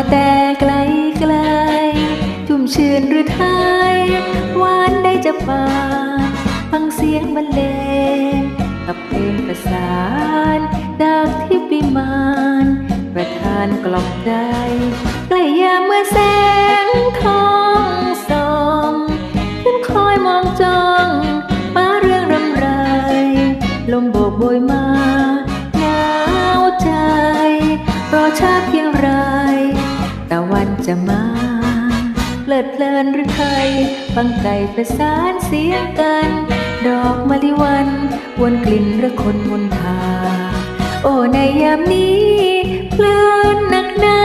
มาแต่ไกลไกลชุ่มชื่นหรือไทยหวานได้จะปาฟังเสียงบรรเลงกับเพลงประสานจากที่ปิมานประทานกล่อมใจใกล้ยามเมื่อแสงทองส่องขึ้นคอยมองจ้องฟ้าเรื่องรำไร ลมโบกโบยมาหนาวใจรอช้า จะมา เพลิดเพลินหรือไทยฟังไก่ประสานเสียงกัน ดอกมะลิวันวนกลิ่นระคนมนทา โอ้ในยามนี้เพลินหนักหนา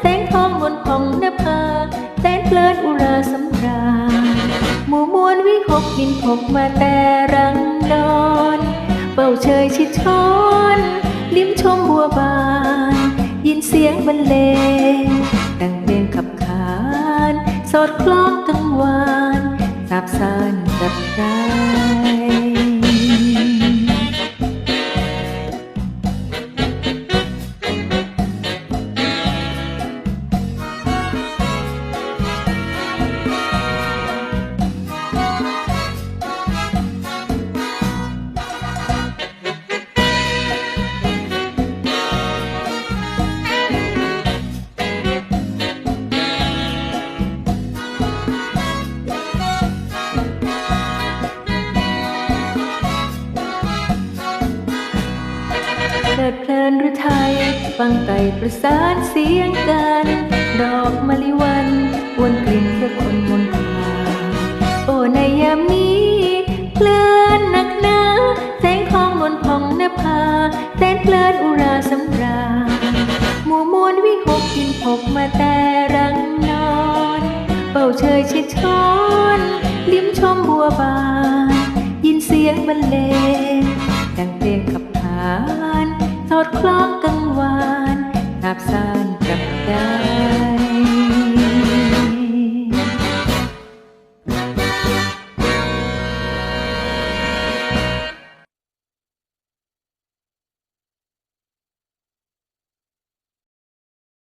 แสงทองบนผ่องนภาแสนเพลินอุราสำราญหมู่มวลวิหกบินพกมาแต่รังนอนเป่าเชยชิดช้อนลิ้มชมบัวบาน ยินเสียงบรรเลง อดคล้องทั้งวานสาบสานกับใจเลิดเพลินหรือไทย ฟังไก่ประสานเสียงกัน ดอกมะลิวันวนกลิ่นเพื่อคนมนทาโอ้ในยามนี้เพลินหนักหนาแสงทองมนพองนภาแสนเพลินอุราสำราหมู่มวลวิหกกินพกมาแต่รังนอน เป่าเชยชิดช้อน ลิ้มชมบัวบาน ยินเสียงบรรเลง ดคล้องกังวานทาบซ่านกับใจ